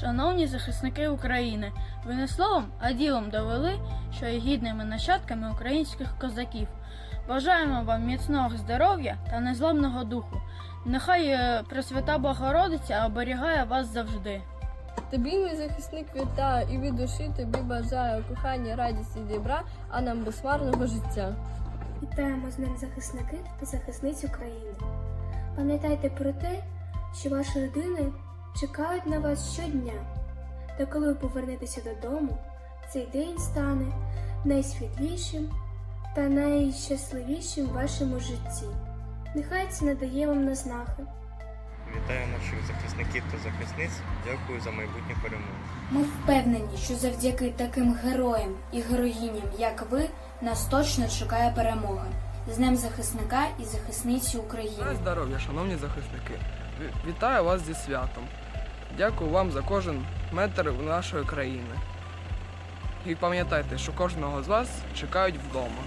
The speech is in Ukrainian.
Шановні захисники України, ви не словом, а ділом довели, що є гідними нащадками українських козаків. Бажаємо вам міцного здоров'я та незламного духу. Нехай е, Пресвята Богородиця оберігає вас завжди. Тобі, мій захисник, вітаю і від душі тобі бажаю кохання, радісті, добра, а нам безмарного життя. Вітаємо з ним захисники та захисниць України. Пам'ятайте про те, що ваші родини чекають на вас щодня. Та коли ви повернетеся додому, цей день стане найсвітлішим та найщасливішим в вашому житті. Нехай це надає вам назнахи. Вітаю наших захисників та захисниць. Дякую за майбутню перемогу. Ми впевнені, що завдяки таким героям і героїням, як ви, нас точно чекає перемога. З Днем захисника і захисниці України. Здоров'я, шановні захисники. Вітаю вас зі святом. Дякую вам за кожен метр нашої країни. І пам'ятайте, що кожного з вас чекають вдома.